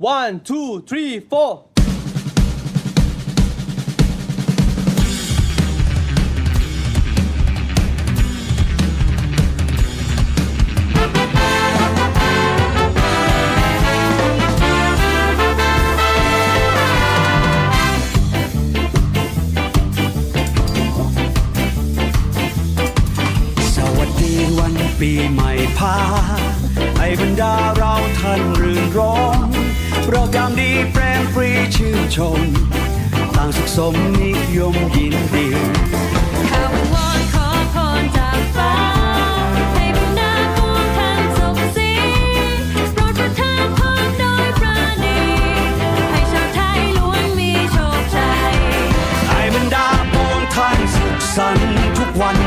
one two three four ปีใหม่พาไอ้บรรดาื่นชม ต่างสุขสมนิยมยินดีข้วอนขอพรจากฟ้า ให้บุญนาคงทันสมศรีโปรดประทานพรโดยปราณี ให้ชาวไทยล้วนมีโชคชัยให้บรรดาปวงท่านสุขสันทุกวัน